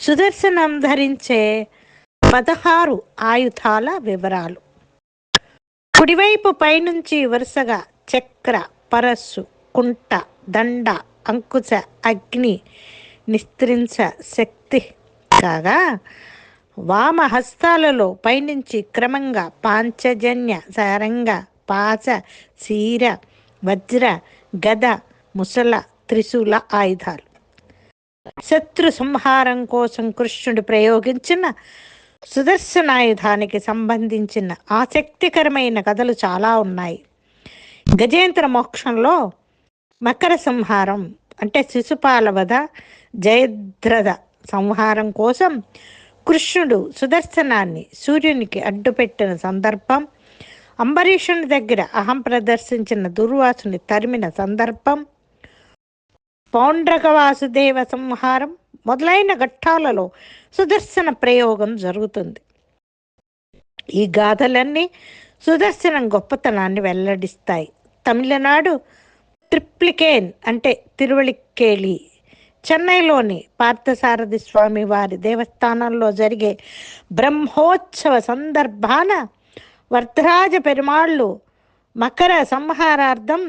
సుదర్శనం ధరించే పదహారు ఆయుధాల వివరాలు. కుడివైపు పైనుంచి వరుసగా చక్ర పరస్సు కుంట దండ అంకుశ అగ్ని నిస్త్రించ శక్తి కాగా వామ హస్తాలలో పైనుంచి క్రమంగా పాంచజన్య సారంగ పాచ శీర వజ్ర గద ముసల త్రిశూల ఆయుధాలు. శత్రు సంహారం కోసం కృష్ణుడు ప్రయోగించిన సుదర్శనాయుధానికి సంబంధించిన ఆసక్తికరమైన కథలు చాలా ఉన్నాయి. గజేంద్ర మోక్షంలో మకర సంహారం అంటే శిశుపాల వధ జయద్రథ సంహారం కోసం కృష్ణుడు సుదర్శనాన్ని సూర్యునికి అడ్డుపెట్టిన సందర్భం అంబరీషుని దగ్గర అహం ప్రదర్శించిన దుర్వాసుని తరిమిన సందర్భం పౌండ్రక వాసుదేవ సంహారం మొదలైన ఘట్టాలలో సుదర్శన ప్రయోగం జరుగుతుంది. ఈ గాథలన్నీ సుదర్శనం గొప్పతనాన్ని వెల్లడిస్తాయి. తమిళనాడు ట్రిప్లికేన్ అంటే తిరువళిక్కేళి చెన్నైలోని పార్థసారథి స్వామి వారి దేవస్థానంలో జరిగే బ్రహ్మోత్సవ సందర్భాన వరదరాజ పెరుమాళ్ళు మకర సంహారార్థం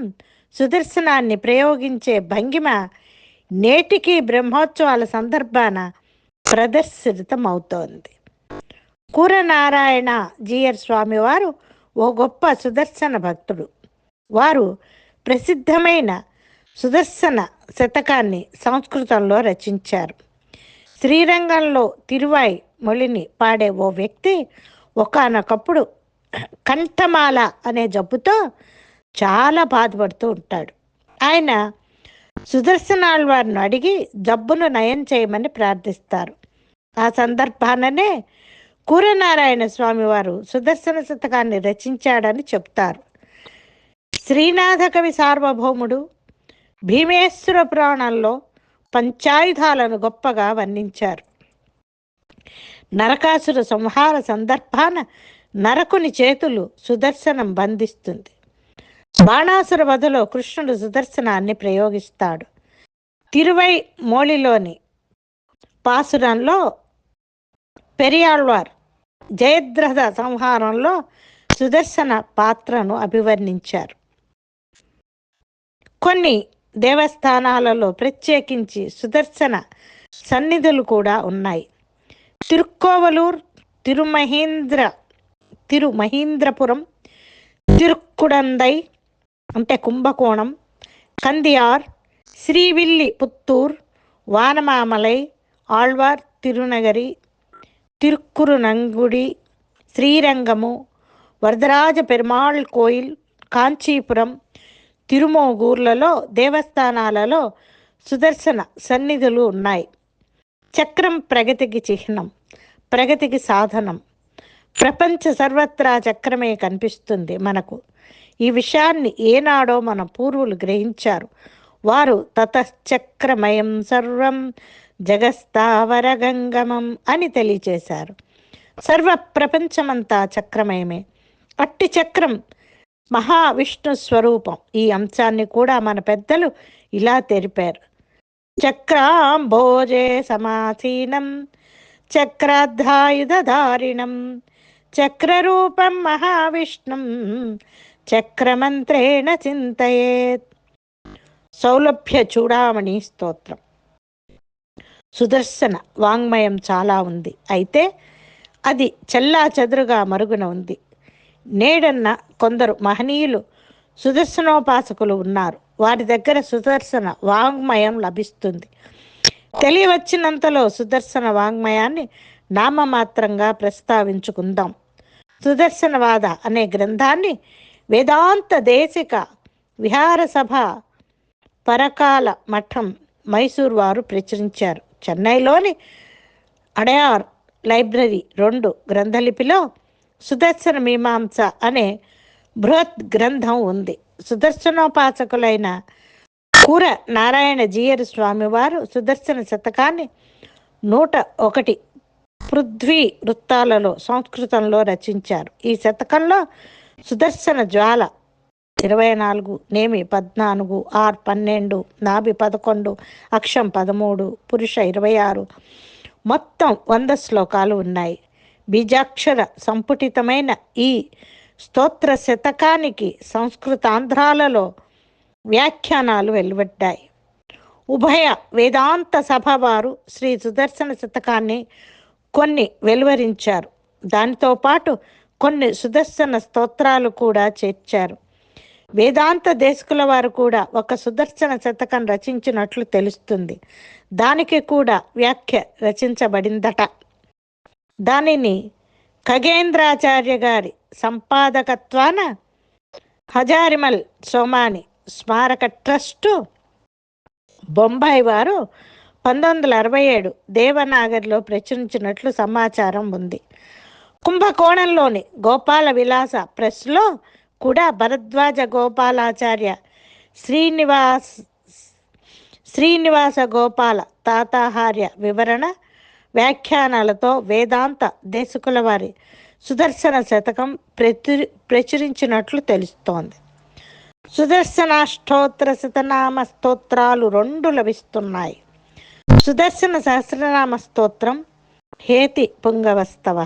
సుదర్శనాన్ని ప్రయోగించే భంగిమ నేటికి బ్రహ్మోత్సవాల సందర్భాన ప్రదర్శితమవుతోంది. కూరనారాయణ జీయర్ స్వామివారు ఓ గొప్ప సుదర్శన భక్తుడు. వారు ప్రసిద్ధమైన సుదర్శన శతకాన్ని సంస్కృతంలో రచించారు. శ్రీరంగంలో తిరువాయి మొళిని పాడే ఓ వ్యక్తి ఒకానొకప్పుడు కంఠమాల అనే జబ్బుతో చాలా బాధపడుతూ ఉంటాడు. ఆయన సుదర్శనాల్ వారిని అడిగి జబ్బును నయం చేయమని ప్రార్థిస్తారు. ఆ సందర్భాననే కూరనారాయణ స్వామి వారు సుదర్శన శతకాన్ని రచించాడని చెప్తారు. శ్రీనాథ కవి సార్వభౌముడు భీమేశ్వర పురాణంలో పంచాయుధాలను గొప్పగా వర్ణించారు. నరకాసుర సంహార సందర్భాన నరకుని చేతులు సుదర్శనం బంధిస్తుంది. బాణాసుర వధలో కృష్ణుడు సుదర్శనాన్ని ప్రయోగిస్తాడు. తిరువై మోళిలోని పాసురంలో పెరియాళ్వార్ జయద్రథ సంహారంలో సుదర్శన పాత్రను అభివర్ణించారు. కొన్ని దేవస్థానాలలో ప్రత్యేకించి సుదర్శన సన్నిధులు కూడా ఉన్నాయి. తిరుక్కోవలూర్ తిరుమహేంద్ర తిరుమహీంద్రపురం తిరుక్కుడందై అంటే కుంభకోణం. కందియార్ శ్రీవిల్లి పుత్తూర్ వానమామలై ఆళ్వార్ తిరునగరి తిరుక్కురునంగుడి శ్రీరంగము వరదరాజ పెరుమాళ్ కోయిల్ కాంచీపురం తిరుమోగూర్లలో దేవస్థానాలలో సుదర్శన సన్నిధులు ఉన్నాయి. చక్రం ప్రగతికి చిహ్నం ప్రగతికి సాధనం. ప్రపంచ సర్వత్రా చక్రమే కనిపిస్తుంది మనకు. ఈ విషయాన్ని ఏనాడో మన పూర్వులు గ్రహించారు. వారు తతశ్చక్రమయం సర్వం జగస్థావరగంగమం అని తెలియచేశారు. సర్వ ప్రపంచమంతా చక్రమయమే. అట్టి చక్రం మహావిష్ణు స్వరూపం. ఈ అంశాన్ని కూడా మన పెద్దలు ఇలా తెలిపారు. చక్రాంభోజే సమాసీనం చక్రాధాయుధారిణం చక్రరూపం మహావిష్ణుం చక్రమంత్రేణ చింతయేత్. సౌలభ్య చూడామణి స్తోత్రం. సుదర్శన వాంగ్మయం చాలా ఉంది. అయితే అది చెల్లా చెదురుగా మరుగున ఉంది. నేడన్న కొందరు మహనీయులు సుదర్శనోపాసకులు ఉన్నారు. వారి దగ్గర సుదర్శన వాంగ్మయం లభిస్తుంది. తెలియవచ్చినంతలో సుదర్శన వాంగ్మయాన్ని నామమాత్రంగా ప్రస్తావించుకుందాం. సుదర్శనవాద అనే గ్రంథాన్ని వేదాంత దేశిక విహార సభ పరకాల మఠం మైసూర్ వారు ప్రచురించారు. చెన్నైలోని అడయార్ లైబ్రరీ రెండు గ్రంథలిపిలో సుదర్శన మీమాంస అనే బృహత్ గ్రంథం ఉంది. సుదర్శనోపాసకులైన కూర నారాయణ జీయర్ స్వామివారు సుదర్శన శతకాన్ని నూట ఒకటి పృథ్వీ వృత్తాలలో సంస్కృతంలో రచించారు. ఈ శతకంలో సుదర్శన జ్వాల ఇరవై నాలుగు నేమి పద్నాలుగు ఆర్ పన్నెండు నాభి పదకొండు అక్షం పదమూడు పురుష ఇరవై ఆరు మొత్తం వంద శ్లోకాలు ఉన్నాయి. బీజాక్షర సంపుటితమైన ఈ స్తోత్ర శతకానికి సంస్కృతాంధ్రాలలో వ్యాఖ్యానాలు వెలువడ్డాయి. ఉభయ వేదాంత సభ వారు శ్రీ సుదర్శన శతకాన్ని కొన్ని వెలువరించారు. దానితో పాటు కొన్ని సుదర్శన స్తోత్రాలు కూడా చేర్చారు. వేదాంత దేశకుల వారు కూడా ఒక సుదర్శన శతకం రచించినట్లు తెలుస్తుంది. దానికి కూడా వ్యాఖ్య రచించబడిందట. దానిని ఖగేంద్రాచార్య గారి సంపాదకత్వాన హజారిమల్ సోమాని స్మారక ట్రస్టు బొంబాయి వారు పంతొమ్మిది వందల అరవై ఏడు దేవనాగర్లో ప్రచురించినట్లు సమాచారం ఉంది. కుంభకోణంలోని గోపాల విలాస ప్రెస్లో కూడా భరద్వాజ గోపాలాచార్య శ్రీనివాస్ శ్రీనివాస గోపాల తాతాహార్య వివరణ వ్యాఖ్యానాలతో వేదాంత దేశకుల వారి సుదర్శన శతకం ప్రచురి ప్రచురించినట్లు తెలుస్తోంది. సుదర్శనాష్టోత్తర శతనామ స్తోత్రాలు రెండు లభిస్తున్నాయి. సుదర్శన సహస్రనామ స్తోత్రం హేతి పుంగవస్తవ.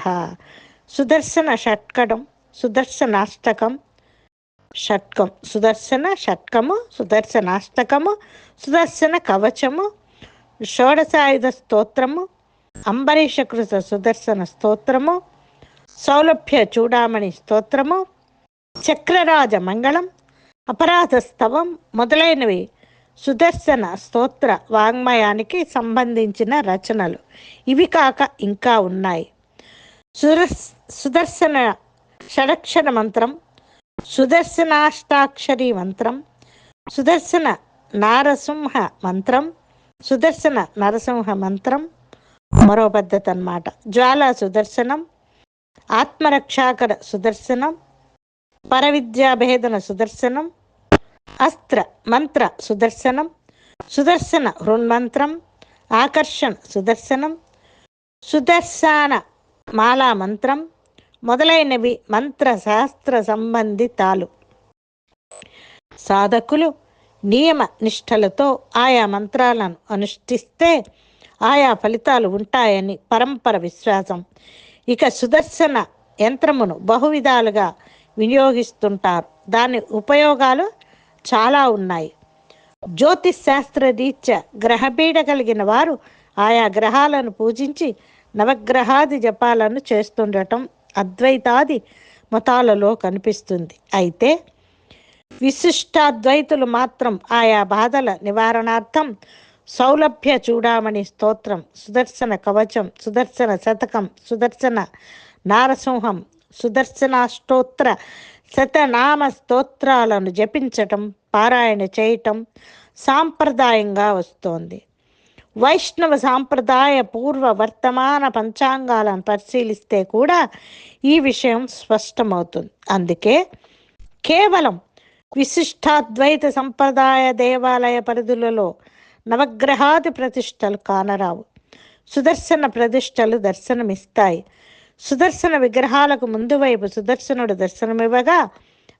సుదర్శన షట్కడం సుదర్శనాష్టకం షట్కం సుదర్శన షట్కము సుదర్శనాష్టకము సుదర్శన కవచము షోడశాయుధ స్తోత్రము అంబరీషకృత సుదర్శన స్తోత్రము సౌలభ్య చూడామణి స్తోత్రము చక్రరాజ మంగళం అపరాధ స్తవం మొదలైనవి సుదర్శన స్తోత్ర వాంగ్మయానికి సంబంధించిన రచనలు. ఇవి కాక ఇంకా ఉన్నాయి. సురస్ సుదర్శన షడక్షర మంత్రం సుదర్శనాష్టాక్షరి మంత్రం సుదర్శన నారసింహ మంత్రం సుదర్శన నరసింహ మంత్రం మరో పద్ధతి అన్నమాట. జ్వాల సుదర్శనం ఆత్మరక్షాకర సుదర్శనం పరవిద్యాభేదన సుదర్శనం అస్త్ర మంత్ర సుదర్శనం సుదర్శన హృన్మంత్రం ఆకర్షణ సుదర్శనం సుదర్శన మాలా మంత్రం మొదలైనవి మంత్ర శాస్త్ర సంబంధితాలు. సాధకులు నియమ నిష్టలతో ఆయా మంత్రాలను అనుష్ఠిస్తే ఆయా ఫలితాలు ఉంటాయని పరంపర విశ్వాసం. ఇక సుదర్శన యంత్రమును బహువిధాలుగా వినియోగిస్తుంటారు. దాని ఉపయోగాలు చాలా ఉన్నాయి. జ్యోతిష్ శాస్త్ర రీత్యా గ్రహపీడ కలిగిన వారు ఆయా గ్రహాలను పూజించి నవగ్రహాది జపాలను చేస్తుండటం అద్వైతాది మతాలలో కనిపిస్తుంది. అయితే విశిష్టాద్వైతులు మాత్రం ఆయా బాధల నివారణార్థం సౌలభ్య చూడామణి స్తోత్రం సుదర్శన కవచం సుదర్శన శతకం సుదర్శన నారసింహం సుదర్శనాష్టోత్ర శతనామ స్తోత్రాలను జపించటం పారాయణ చేయటం సాంప్రదాయంగా వస్తోంది. వైష్ణవ సాంప్రదాయ పూర్వ వర్తమాన పంచాంగాలను పరిశీలిస్తే కూడా ఈ విషయం స్పష్టమవుతుంది. అందుకే కేవలం విశిష్టాద్వైత సంప్రదాయ దేవాలయ పరిధులలో నవగ్రహాది ప్రతిష్టలు కానరావు. సుదర్శన ప్రతిష్టలు దర్శనమిస్తాయి. సుదర్శన విగ్రహాలకు ముందు వైపు సుదర్శనుడు దర్శనమివ్వగా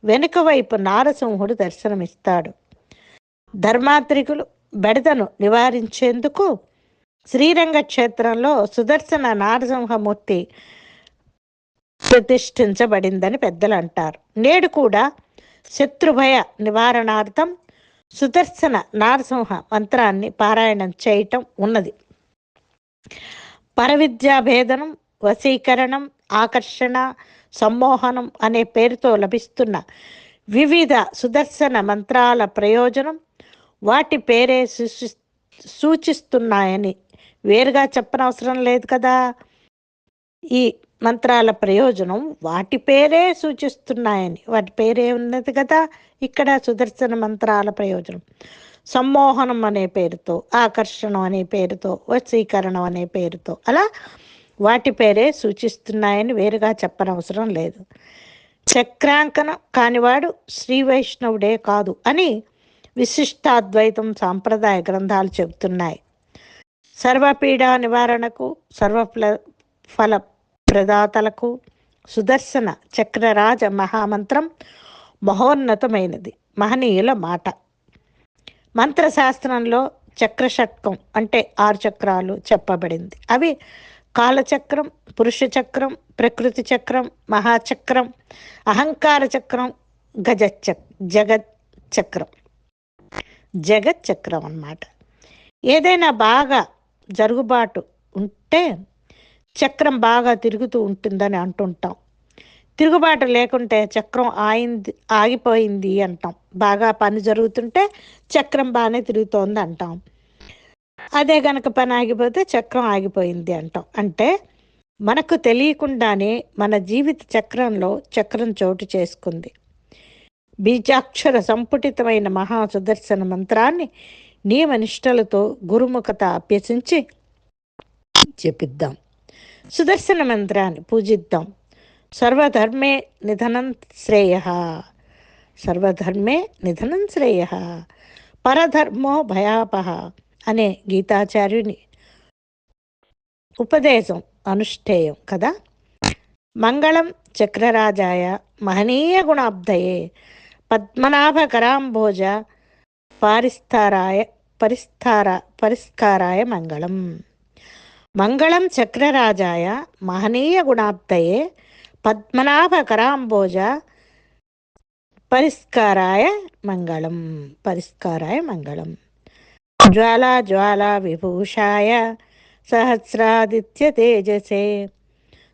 వెనుక వైపు నారసింహుడు దర్శనమిస్తాడు. ధర్మాత్రికులు బెడదను నివారించేందుకు శ్రీరంగ క్షేత్రంలో సుదర్శన నారసింహమూర్తి ప్రతిష్ఠించబడిందని పెద్దలు అంటారు. నేడు కూడా శత్రుభయ నివారణార్థం సుదర్శన నారసింహ మంత్రాన్ని పారాయణం చేయటం ఉన్నది. పరవిద్యాభేదనం వశీకరణం ఆకర్షణ సమ్మోహనం అనే పేరుతో లభిస్తున్న వివిధ సుదర్శన మంత్రాల ప్రయోజనం వాటి పేరే సూచి సూచిస్తున్నాయని వేరుగా చెప్పనవసరం లేదు కదా? ఈ మంత్రాల ప్రయోజనం వాటి పేరే సూచిస్తున్నాయని వాటి పేరే ఉన్నది కదా ఇక్కడ సుదర్శన మంత్రాల ప్రయోజనం. సమ్మోహనం అనే పేరుతో ఆకర్షణం అనే పేరుతో వశీకరణం అనే పేరుతో అలా వాటి పేరే సూచిస్తున్నాయని వేరుగా చెప్పనవసరం లేదు. చక్రాంకనం కానివాడు శ్రీ వైష్ణవుడే కాదు అని విశిష్టాద్వైతం సాంప్రదాయ గ్రంథాలు చెబుతున్నాయి. సర్వపీడ నివారణకు సర్వఫల ఫల ప్రదాతలకు సుదర్శన చక్రరాజ మహామంత్రం మహోన్నతమైనది మహనీయుల మాట. మంత్రశాస్త్రంలో చక్రషట్కం అంటే ఆరు చక్రాలు చెప్పబడింది. అవి కాలచక్రం పురుష చక్రం ప్రకృతి చక్రం మహాచక్రం అహంకార చక్రం గజచక్ జగత్ చక్రం జగత్ చక్రం అన్నమాట. ఏదైనా బాగా జరుగుబాటు ఉంటే చక్రం బాగా తిరుగుతూ ఉంటుందని అంటుంటాం. తిరుగుబాటు లేకుంటే చక్రం ఆయింది ఆగిపోయింది అంటాం. బాగా పని జరుగుతుంటే చక్రం బాగానే తిరుగుతోంది అంటాం. అదే గనక పని ఆగిపోతే చక్రం ఆగిపోయింది అంటాం. అంటే మనకు తెలియకుండానే మన జీవిత చక్రంలో చక్రం చోటు చేసుకుంది. బీజాక్షర సంపుటితమైన మహా సుదర్శన మంత్రాన్ని నియమనిష్టలతో గురుముఖత అభ్యసించి చెప్పిద్దాం. సుదర్శన మంత్రాన్ని పూజిద్దాం. సర్వధర్మే నిధనం శ్రేయ. సర్వధర్మే నిధనం శ్రేయ. పరధర్మో భయాపహ. అనే గీతాచార్యుని ఉపదేశం అనుష్ఠేయం కదా? మంగళం చక్రరాజాయ మహనీయ గుణాబ్దయే పద్మనాభకరాంభోజ పారిస్తారాయ పరిస్తార పరిష్కారాయ మంగళం. మంగళం చక్రరాజాయ మహనీయ గుణాబ్దయే పద్మనాభకరాంబోజ పరిష్కారాయ మంగళం పరిష్కారాయ మంగళం. జ్వాలా జ్వాలా విభూషాయ సహస్రాదిత్య తేజసే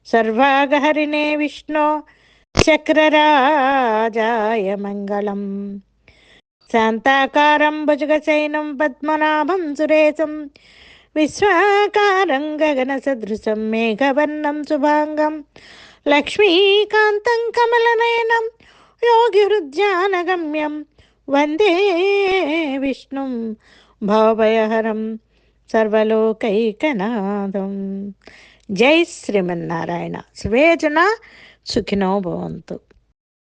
సర్వాగహరిణే విష్ణో చక్రరాజాయ మంగళం. శాంతాకారం భుజగశైనం పద్మనాభం సురేశం. విశ్వాకారం గగన సదృశం మేఘవర్ణం శుభాంగం. లక్ష్మీకాంతం కమలనయనం యోగిహృద్యానగమ్యం వందే విష్ణుం. భావభయహరం సర్వలోకైకనాథం జై శ్రీమన్నారాయణ సర్వేజన సుఖినో భవంతు